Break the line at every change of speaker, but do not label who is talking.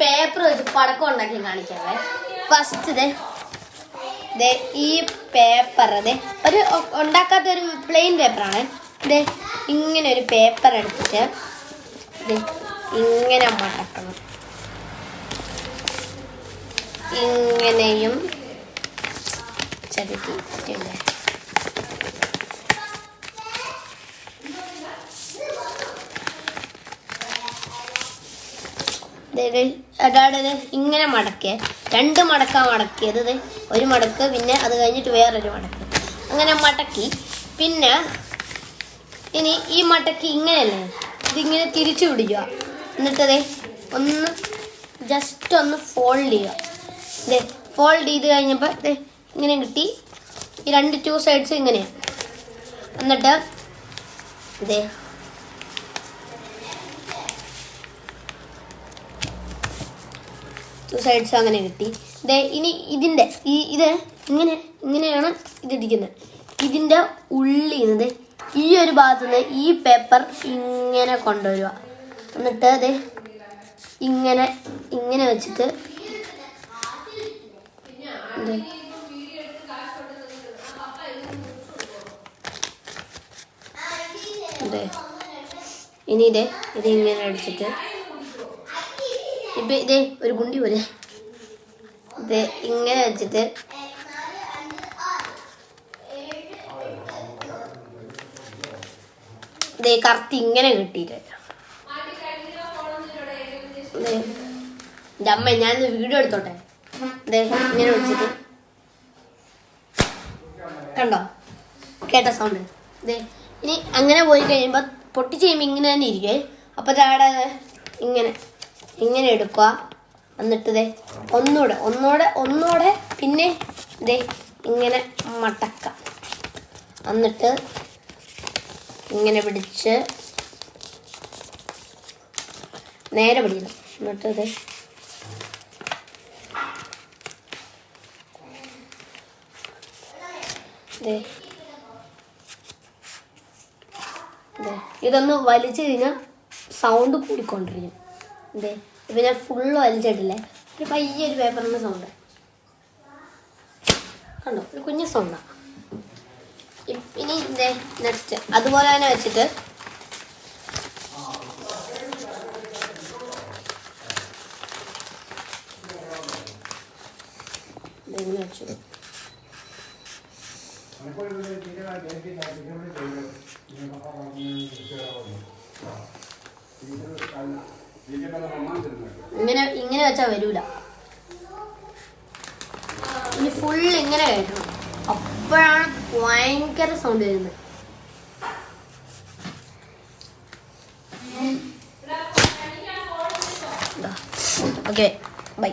Paper വെച്ച് പടക്കം ഉണ്ടാക്കി കാണിക്കാവേ. ഫസ്റ്റ് ദേ ഈ പേപ്പർ ദേ ഒരു ഉണ്ടാക്കാത്ത ഒരു പ്ലെയിൻ പേപ്പറാണ് ദേ ഇങ്ങനെ ഒരു പേപ്പർ എടുത്തിട്ട് ദേ ഇങ്ങനെ മടക്കണം. ഇങ്ങനെയും ചതുക്കിയിട്ടുണ്ട് ദേ ഇങ്ങനെ മടക്കുക രണ്ട് മടക്കാ മടക്കിയത് ഒരു മടക്ക് പിന്നെ അത് കഴിഞ്ഞിട്ട് വേറൊരു മടക്ക്. അങ്ങനെ മടക്കി. പിന്നെ ഇനി ഈ മടക്കി ഇങ്ങനെയല്ലേ? ഇതിങ്ങനെ തിരിച്ചു പിടിക്കുക. എന്നിട്ടത് ഒന്ന് ജസ്റ്റ് ഒന്ന് ഫോൾഡ് ചെയ്യുക. ദേ ഫോൾഡ് ചെയ്ത് കഴിഞ്ഞപ്പോൾ ദേ ഇങ്ങനെ കിട്ടി. ഈ രണ്ട് ടു സൈഡ്സ് ഇങ്ങനെയാണ് എന്നിട്ട് ദേ ടു സൈഡ്സ് അങ്ങനെ കിട്ടി. ദേ ഇനി ഇതിന്റെ ഈ ഇത് ഇങ്ങനെ ഇങ്ങനെയാണ് ഇതിരിക്കുന്നത് ഇതിന്റെ ഉള്ളിൽ ഈ ഒരു ഭാഗത്ത് നിന്ന് ഈ പേപ്പർ ഇങ്ങനെ കൊണ്ടുവരിക എന്നിട്ട് അത് ഇങ്ങനെ ഇങ്ങനെ വെച്ചിട്ട്. ഇനി ഇതേ ഇത് ഇങ്ങനെ അടിച്ചിട്ട് ഇപ്പൊ ഇതേ ഒരു ഗുണ്ടി പോലെ. ഇത് ഇങ്ങനെ വെച്ചിട്ട് ഇതേ കറക്റ്റ് ഇങ്ങനെ കിട്ടിയിട്ട് ദേ. എന്റെ അമ്മ ഞാൻ വീഡിയോ എടുത്തോട്ടെ? ഇങ്ങനെ വിളിച്ചിട്ട് കണ്ടോ? കേട്ട സൗണ്ട് ദേ ഇനി അങ്ങനെ പോയി കഴിയുമ്പോൾ പൊട്ടിച്ച് കഴിയുമ്പോൾ ഇങ്ങനെ തന്നെ ഇരിക്കേ. അപ്പോൾ താടെ ഇങ്ങനെ. ഇങ്ങനെ എടുക്കുക. എന്നിട്ട് ദേ ഒന്നുകൂടെ ഒന്നോടെ ഒന്നോടെ പിന്നെ ദേ ഇങ്ങനെ മടക്ക എന്നിട്ട് ഇങ്ങനെ പിടിച്ച് നേരെ പിടിക്കണം. എന്നിട്ട് ദേ, ഇതൊന്ന് വലിച്ചു കഴിഞ്ഞാൽ സൗണ്ട് കൂടിക്കൊണ്ടിരിക്കും. അതെ ഇപ്പൊ ഞാൻ ഫുള്ള് വലിച്ചിട്ടില്ലേ ഒരു പയ്യൊരു പേപ്പറിന്റെ സൗണ്ട് കണ്ടോ? ഒരു കുഞ്ഞു സൗണ്ടാ ഇനി ഇതേ നെക്സ്റ്റ് അതുപോലെ തന്നെ വെച്ചിട്ട് ഇങ്ങനെ ഇങ്ങനെ ഇങ്ങനെ വെച്ചാ വരൂല. ഇനി ഫുൾ ഇങ്ങനെ കഴിക്കണം അപ്പോഴാണ് ഭയങ്കര സൗണ്ട് വരുന്നത്. Okay bye